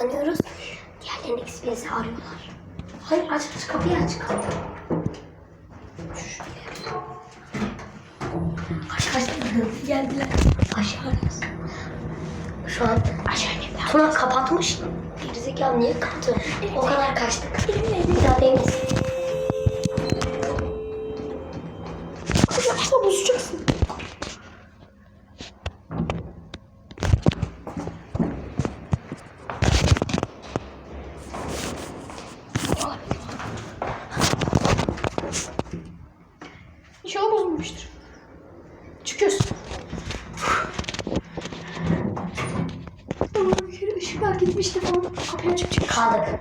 saklanıyoruz. Diğerlerinin ikisi bizi arıyorlar. Hayır aç aç kapıyı aç kapıyı. Arkadaşlar hızlı geldiler. Aşağıyız. Şu an aşağı Tuna kapatmış. Gerizekalı niye kapattı? O kadar kaçtık. Daha deniz. Asla bozacaksın. İnşallah bozulmamıştır. Çıkıyoruz. Ama bir kere ışıklar gitmişti falan. Kapıyı açıp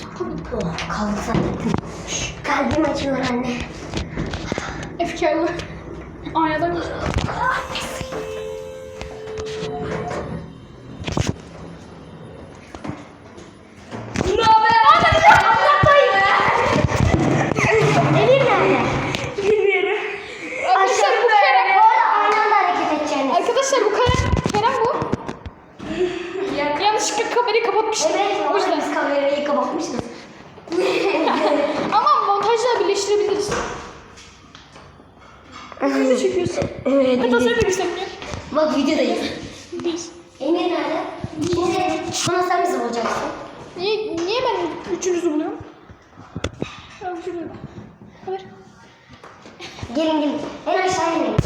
çık. Kaldık. Oh, kaldık kamerayı kapatmıştım. Evet, o yüzden. biz kamerayı kapatmışız. Ama montajla birleştirebiliriz. Ne çekiyorsun? Evet. Hatta sen de göstermiyor. Bak videodayız. Biz. Emir nerede? Şimdi bana sen bizi bulacaksın. Niye, niye ben üçünüzü buluyorum? Ben Haber. Gelin gelin. En aşağıya inelim.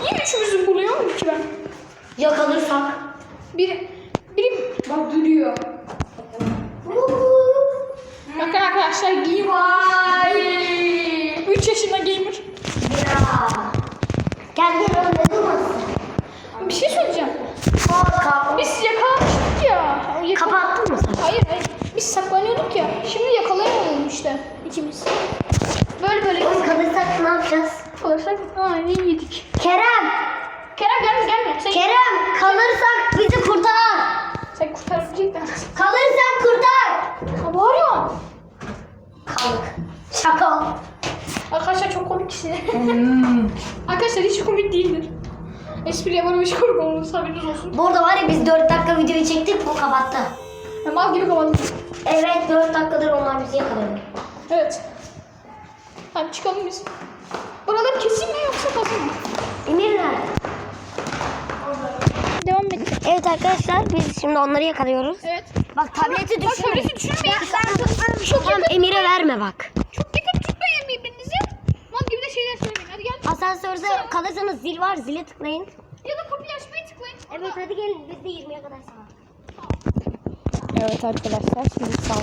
Niye üçümüzü buluyorum ki ben? Yakalarsak. Biri, biri bak duruyor. Bakın arkadaşlar gamer. 3 yaşında gamer. Ya. Ne durmasın. Bir şey söyleyeceğim. Biz yakalamıştık ya. O yaka- Kapattın mı sen? Hayır hayır. Biz saklanıyorduk ya. Şimdi yakalayamadım işte ikimiz. Böyle böyle Oğlum kalırsak ne yapacağız? kalırsak aynen yedik. Kerem. Kerem gelme gelme. Sen, Kerem kalırsak bizi kurtar. Sen kurtarabilecek misin? Kalırsak kurtar. Ha bağırıyor. Kaldık. Şaka. Arkadaşlar çok komik kişi. Arkadaşlar hiç komik değildir. Espri yaparım hiç komik olmaz haberiniz olsun. Burada var ya biz 4 dakika videoyu çektik bu kapattı. Ben mal gibi kapattım. Evet 4 dakikadır onlar bizi yakalıyor. Evet. Hadi çıkalım biz. Buralar kesin mi yoksa kazın mı? Et. Evet arkadaşlar biz şimdi onları yakalıyoruz. Evet. Bak tableti Bak düşürme. şöylesi düşürmeyin. Çok Tamam. Emir'e verme bak. Çok yakın tutmayın birbirinizi. Mal gibi de şeyler söylemeyin. Hadi gel. Asansörde kalırsanız zil var zile tıklayın. Ya da kapıyı açmayı tıklayın. Evet hadi gelin biz de 20'ye kadar sana. Evet arkadaşlar şimdi sağ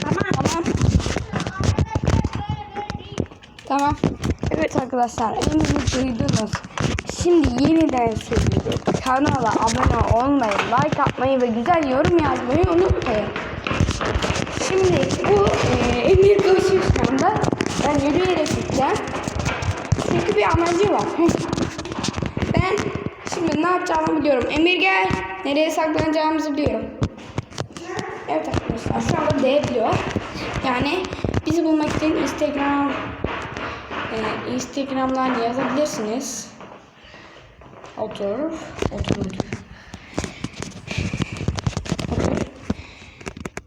Tamam. Tamam. Tamam. Evet arkadaşlar elinizi duydunuz. Şimdi yeniden söylüyorum. Kanala abone olmayı, like atmayı ve güzel yorum yazmayı unutmayın. Şimdi bu e, Emir koşuyor şu anda. Ben yürüyerek gideceğim. Çünkü bir amacı var. ben şimdi ne yapacağımı biliyorum. Emir gel. Nereye saklanacağımızı biliyorum. Evet arkadaşlar şu anda D biliyor. Yani bizi bulmak için Instagram e, Instagram'dan yazabilirsiniz. Otur. Otur otur. Otur.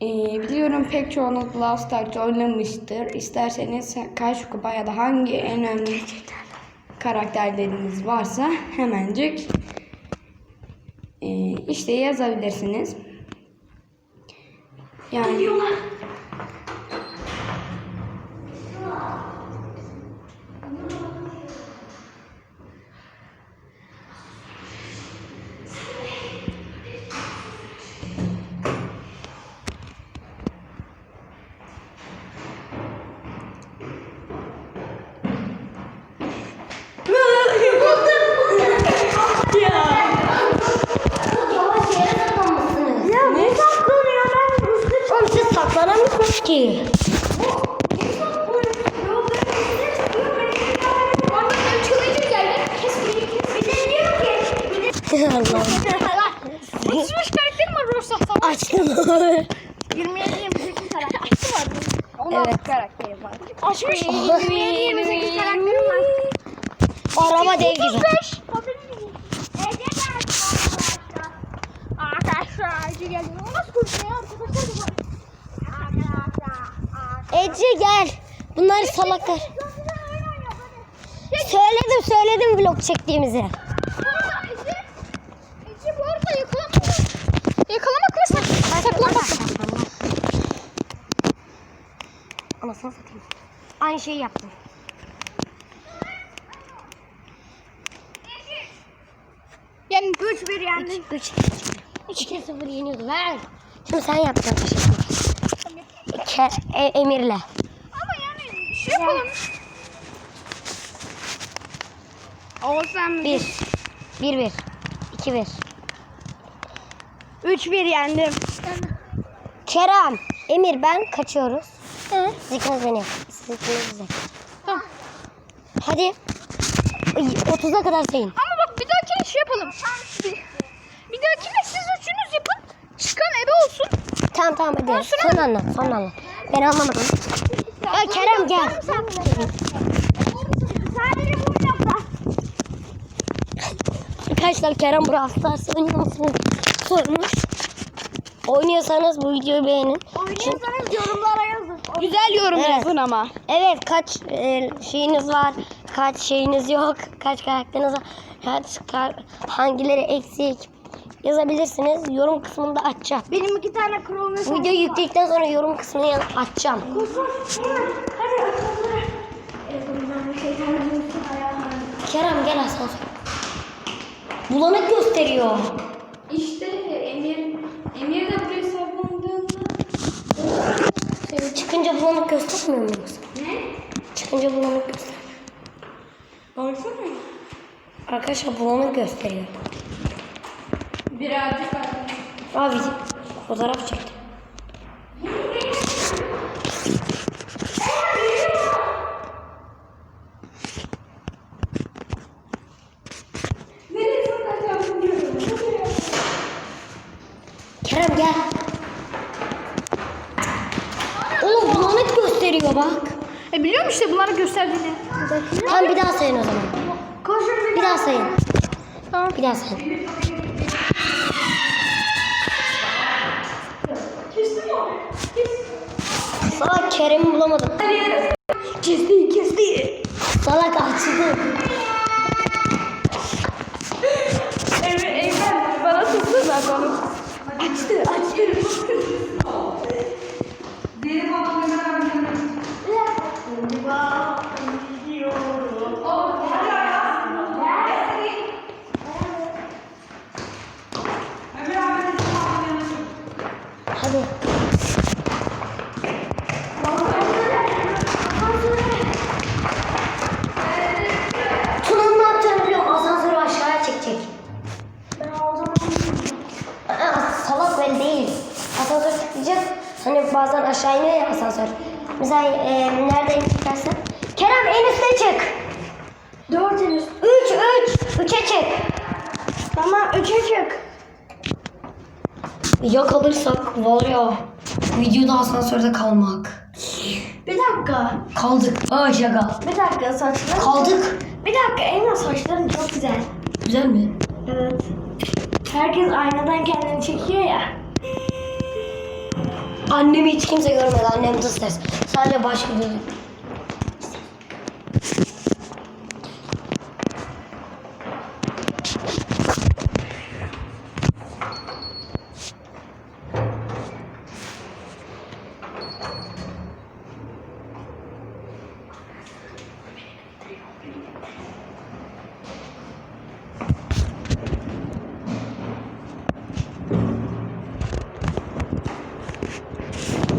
E, biliyorum pek çoğunuz Brawl Stars'ta oynamıştır. İsterseniz kaç kupa ya da hangi en önemli karakterleriniz varsa hemencik e, işte yazabilirsiniz. Yani Yavaş yere saklanmışsınız. Ya ne saklanıyor ben Oğlum siz saklanamıyorsunuz ki. Orada benim çığlıcım geldi. Kes beni kes. Bir de diyor ki. Allah. 35 karakterim var Rorsaf'ta. Açtım. 27 28 karakterim var. 16 Evet. karakterim var. Açmış. 27 28 karakterim var. Araba dev gibi. 35. Haberiniz olsun. Arkadaşlar. arkadaşlar Ece geldi. O nasıl konuşuyor ya arkadaşlar? Ece gel. Bunlar salaklar. Söyledim söyledim vlog çektiğimizi. Ece, Ece bu arada yakalamak mı? Yakalamak mı? Sak saklamak mı? Anasını satayım. Aynı şeyi yaptım. Yani 3-1 yani. 3 3 2 0 yeniyordu. Ver. Şimdi sen yapacaksın. Ke e, Emir'le. Ama yani şey yapalım. Olsam 1 1 1 2 1 3-1 yendim. Kerem, Emir ben kaçıyoruz. Siz ikiniz beni. Bize. Tamam. Hadi. Ay, 30'a kadar sayın. Ama bak bir dahakine şey yapalım. Bir, bir dahakine siz üçünüz yapın. Çıkan ebe olsun. Tamam tamam hadi. Son anlat son anlat. Ben anlamadım. Ya Kerem gel. Arkadaşlar Kerem Brawl Stars oynuyor musunuz? Sormuş. Oynuyorsanız bu videoyu beğenin. Oynuyorsanız yorumlara yazın. Güzel yorum Evet. yazın ama. Evet kaç e, şeyiniz var, kaç şeyiniz yok, kaç karakteriniz var, kaç kar- hangileri eksik yazabilirsiniz. Yorum kısmında açacağım. Benim iki tane kronometre Video yükledikten sonra yorum kısmını yaz- açacağım. Kerem gel asansör. Bulanık gösteriyor. İşte Emir Emir de Çıkınca bulanık göstermiyor mu yoksa? ne? Çıkınca bulanık göster. Baksana. Arkadaşlar bulanık gösteriyor. Birazcık Abi fotoğraf çektim. Nereye saklanacağım bilmiyorum. Kerem gel. Oğlum bulanık gösteriyor bak. E biliyorum gösterdiğini. Tamam bir daha sayın o zaman. Koşun Bir daha sayın. Tamam. Bir daha sayın. Salak Kerem'i bulamadım. Kesti kesti. Salak açıldı. Emre Eymen bana tutsana bana. Açtı açtı. Hadi. Bazen aşağı iniyor ya asansör. Mesela e, nereden çıkarsan. Kerem en üste çık. Dört henüz. Üç, üç. Üçe çık. Tamam üçe çık. Ya kalırsak var ya videoda asansörde kalmak. Bir dakika. Kaldık. Aa şaka. Bir dakika saçlar. Kaldık. Bir dakika Eymen saçların çok güzel. Güzel mi? Evet. Herkes aynadan kendini çekiyor ya. Annemi hiç kimse görmedi. Annem dış ses. Sadece baş videoyu.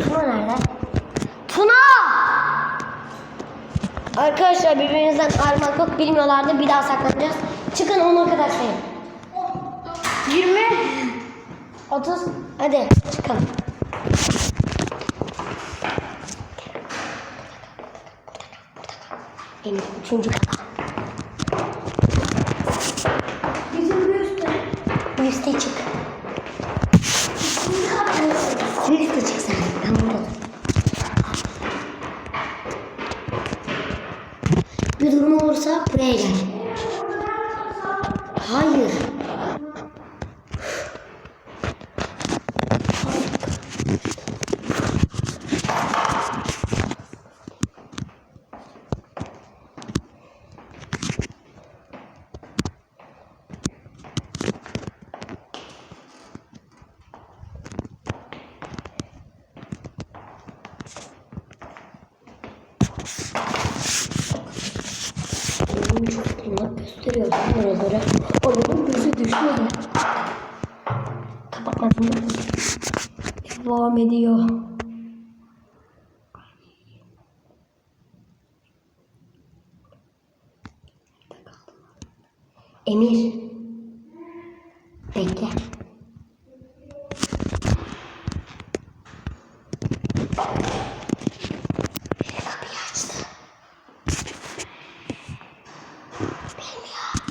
Tuna nerede? Tuna! Arkadaşlar birbirinizden ayrılmak yok bilmiyorlardı. Bir daha saklanacağız. Çıkın ona kadar sayın. 20. 30. Hadi çıkın. Benim üçüncü kata. Hayır. Emir. Bekle. Kapıyı açtı. Bilmiyor.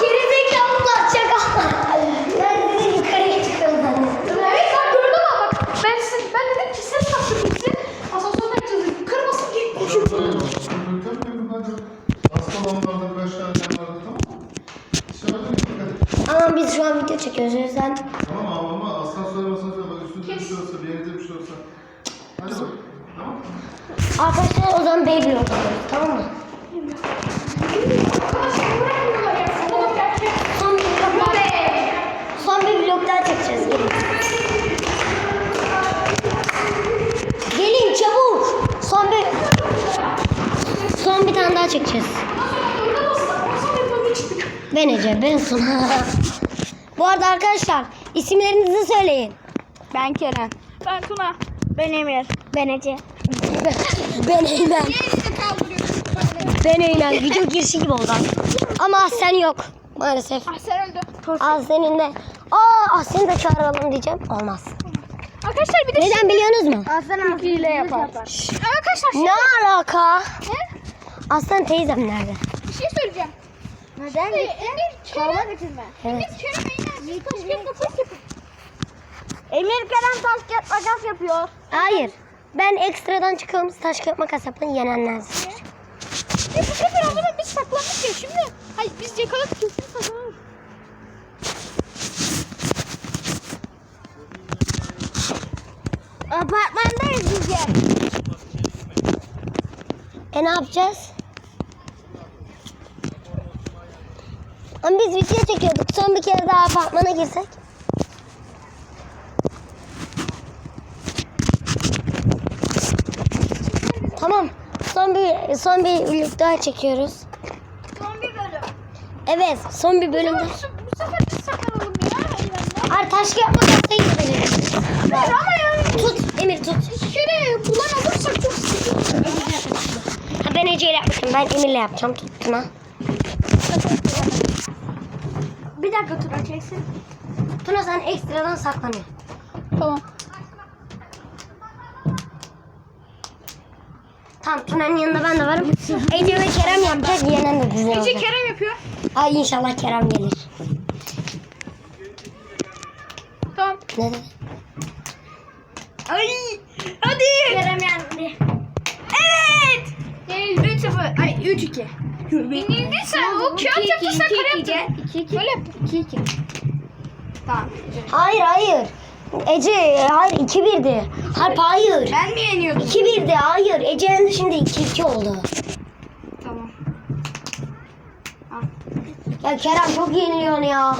Gerizekalılar çakal. Ben sizi yukarıya çıkıyorum zannettim. Evet bak gördün mü bak. Ben, size, ben dedim ki ses kaptırdım size. Asansörden gideceğiz. Yukarı basın git koşun. Hastalanmalarda bir aşağı yerlerde tamam mı? Dışarıda dikkat et. Ama biz şu yüzden Tamam ama ama asansöre asansöre bak üstünde bir şey olsa bir yerinde bir şey olsa. Hadi bak. Tamam mı? arkadaşlar o zaman Beyblade oynuyoruz. Tamam mı? Son bir vlog daha, son bir vlog daha çekeceğiz. Gelin. Gelin çabuk. Son bir son bir tane daha çekeceğiz. Ben Ece, ben Suna. Bu arada arkadaşlar isimlerinizi söyleyin. Ben Kerem. Ben Tuna. Ben Emir. Ben Ece. ben Eymen. Ben Eymen. Video girişi gibi oldu. Ama Ahsen yok. Maalesef. Ah sen öldü. Ahsen'in de... Aa Ahsen'i de çağıralım diyeceğim. Olmaz. Arkadaşlar bir de Neden biliyorsunuz mu? Aslan hile yapar. Arkadaşlar Ne alaka? Ne? Aslan teyzem nerede? Bir şey söyleyeceğim. Neden? Şimdi Emir Kerem. getirme. Evet. Emir Kerem Emir Kerem taş kağıt makas yapıyor. Hayır. Ben ekstradan çıkıyorum. Taş kağıt makas yapın. Yenenler. Ya bu o zaman biz saklandık ya şimdi. Hayır biz yakaladık kesin saklanırız. Apartmandayız biz ya. E ne yapacağız? Ama biz video çekiyorduk. Son bir kere daha apartmana girsek. Tamam. Son bir son bir vlog daha çekiyoruz. Son bir bölüm. Evet, son bir bölümde. Bu, bu sefer biz saklanalım ya. Ar taş yapma da gidelim. Hayır ama yani Tut, Emir tut. kere bulan olursak çok sıkıntı. Ha, ben Ece ile yapmıştım. Ben Emir'le yapacağım. Tut Tuna. Bir dakika Tuna çeksin. Tuna sen ekstradan saklanıyor. Tamam. Tamam Tuna'nın yanında ben de varım. Ece ve Kerem yapacak. Yenen de Ece olacak. Kerem yapıyor. Ay inşallah Kerem gelir. Tamam. Ne dedi? Ay hadi. Kerem yendi. Evet. Yenildi. 3-0. Ay 3-2. Yenildi sen. O kağıt yaptın sen kare yaptın. 2-2. Böyle yaptın. 2-2. Tamam. Hayır hayır. Ece hayır 2-1'di. Harp hayır. Ben mi yeniyordum? 2-1'di hayır. Ece'nin şimdi 2-2 oldu. Tamam. Ya Kerem çok yeniliyorsun ya.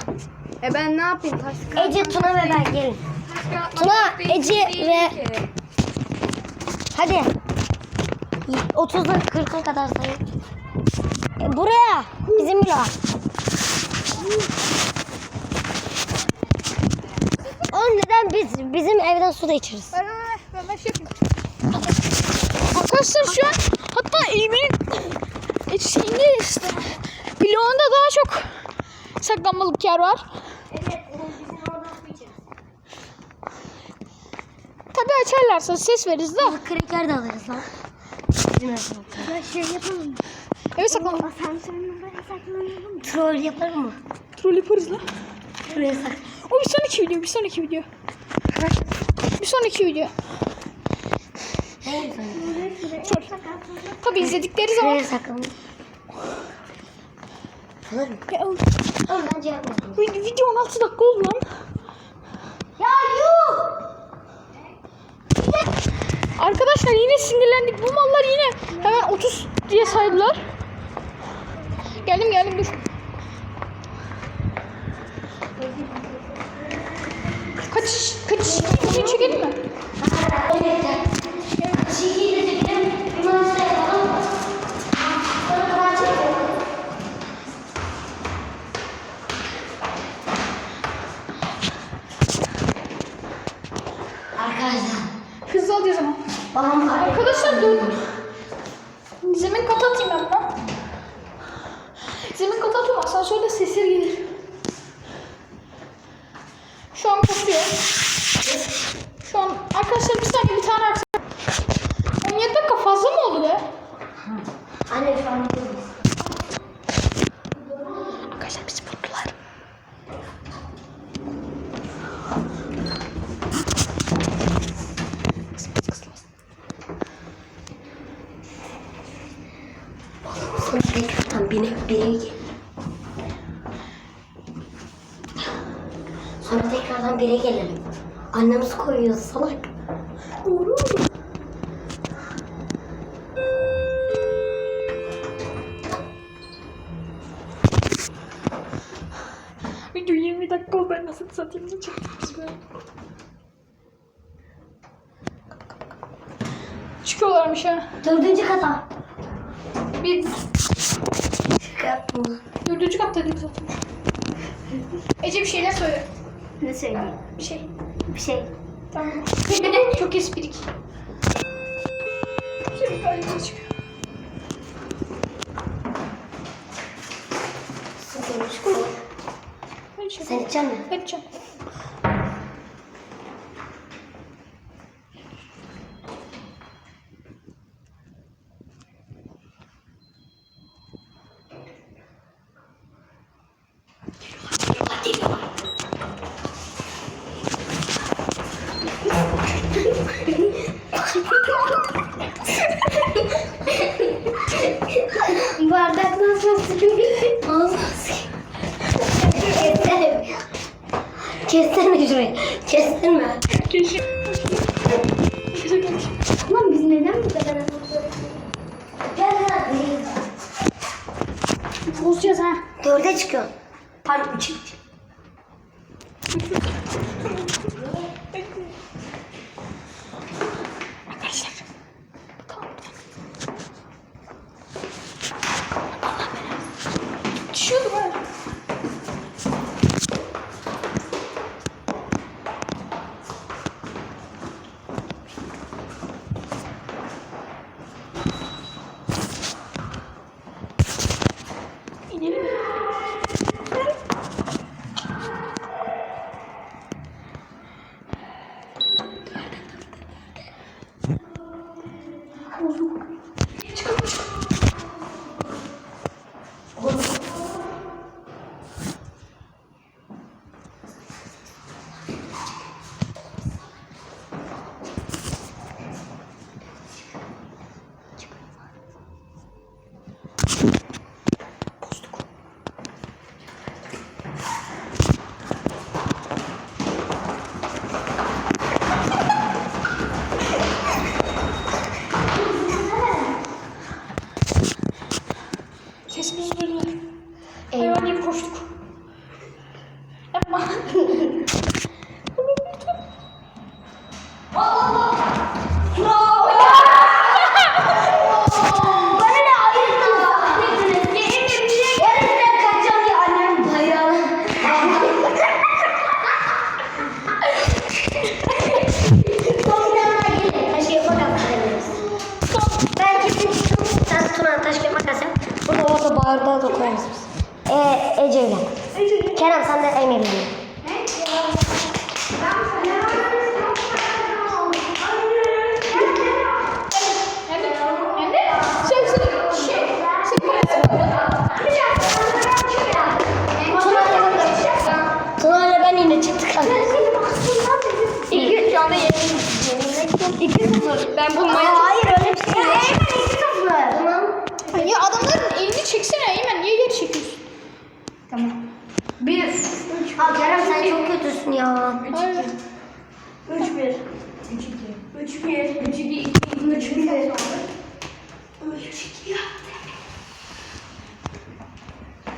E ben ne yapayım? Taş kağıt Ece, Tuna ve ben gelin. Tuna, Ece ve... Hadi. 30'da 40'a kadar sayın. E, buraya. Bizim bile. Oğlum neden biz bizim evden su da içeriz? Ben, ben, ben şey yapayım. Arkadaşlar şu an hatta Eymen'in şeyinde işte. Bloğunda daha çok saklanmalık yer var. Evet, bizim orada su içeriz. Tabii açarlarsa ses veririz de. Kreker de alırız lan. Evde. Ya şey yapalım mı? Evet saklan. Asansörün oraya saklanalım mı? Troll yapalım mı? Troll yaparız lan. Şuraya sak. O bir sonraki video, bir sonraki video. Bir sonraki video. Troll. Tabii izledikleri zaman. Şuraya saklanalım. Alır mı? Ya, Oğlum bence yapmasın. Video, video 16 dakika oldu lan. Ya yuh! Arkadaşlar yine sinirlendik. Bu mallar yine hemen 30 diye saydılar. Geldim geldim dur. Kaç kaç kaç çekelim mi? Şekeyi de çekelim. Limonata yapalım. Sonra kadar çekelim. Arkadaşlar. Hızlı alacağız ama. Babam var. Arkadaşlar dur. Zemin katı atayım ben buna. Zemin katı atıyorum. Asansörde sesler gelir. Şu an kopuyor. Şu an arkadaşlar bir saniye bir tane artık. 17 dakika fazla mı oldu be? Anne şu an yapıyoruz. Arkadaşlar bizi buldular. Sonra tekrardan bine bire gel. Sonra tekrardan bire gelelim. Annemiz koyuyor salak. Doğru? Video 20 dakika oldu ben nasıl satayım ne çektik böyle. Çıkıyorlarmış ha. Dördüncü kata. Bir. Dördüncü katta değil zaten. Ece bir şeyler söyle. Ne söyleyeyim? Bir şey. Bir şey. Tamam. Çok esprik. Şimdi galiba çıkıyor. Mu? Hadi şey. Sen içecek misin? Keşke. Lan biz neden bu kadar Gel lan. Bozacağız ha. Dörde çıkıyor. Pardon üçe yapma. Taş kağıt makas yap. Bunu orada bardağa da koyarız biz. Ee, Ece'yle. Kerem sen de. Emre, Emre, sen sen şey, Tuna ile ben yine çıktık. İlk şu anda yemin İki sıfır. Ben bunu Hayır öyle bir şey yok. Eymen 2-0. Tamam. Ya adamların elini çeksene Eymen, niye geri çekiyorsun? Bir. Abi Kerem sen çok kötüsün ya. Hayır. Üç bir. Üç iki. Üç bir. Üç iki. iki. Üç bir. Üç iki.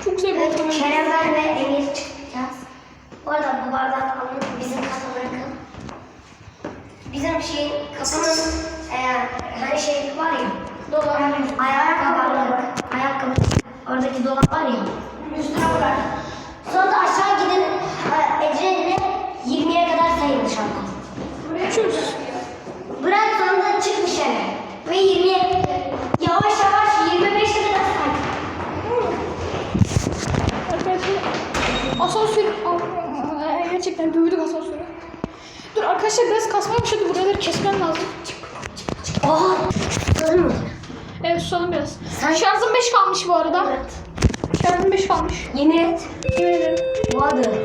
Çok güzel bir ortam. Kerem ben ve Emir çıkacağız. Bu arada bu bardağı alın bizim kasa bırakın. Bizim şeyin kafanın e, hani şey var ya. Dolap. Ayakkabı. Ayakkabı. Oradaki dolap var ya. Üstüne bırak. Sonra da aşağı gidin. e, Ece ile 20'ye kadar sayın dışarıda. Çöz. Bırak sonra da çık dışarı. Ve 20'ye yavaş yavaş 25'e kadar say. Arkadaşlar asansör Aa, gerçekten dövdük asansörü. Dur arkadaşlar biraz kasmaya başladı. Buraları kesmem lazım. Oha. Sığır mı? Evet susalım biraz. Sen- Şarjım 5 kalmış bu arada. Evet. Şarjım 5 kalmış. Yemin et. Yemin ederim. Vardı.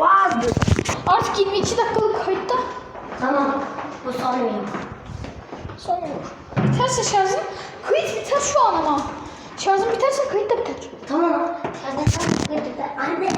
Vardı. Artık 22 dakikalık kayıtta. Tamam. Bu. Son olur. Biterse şarjım. Kayıt biter şu an ama. Şarjım biterse kayıt da biter. Tamam. Sen sıkıntı. Anne.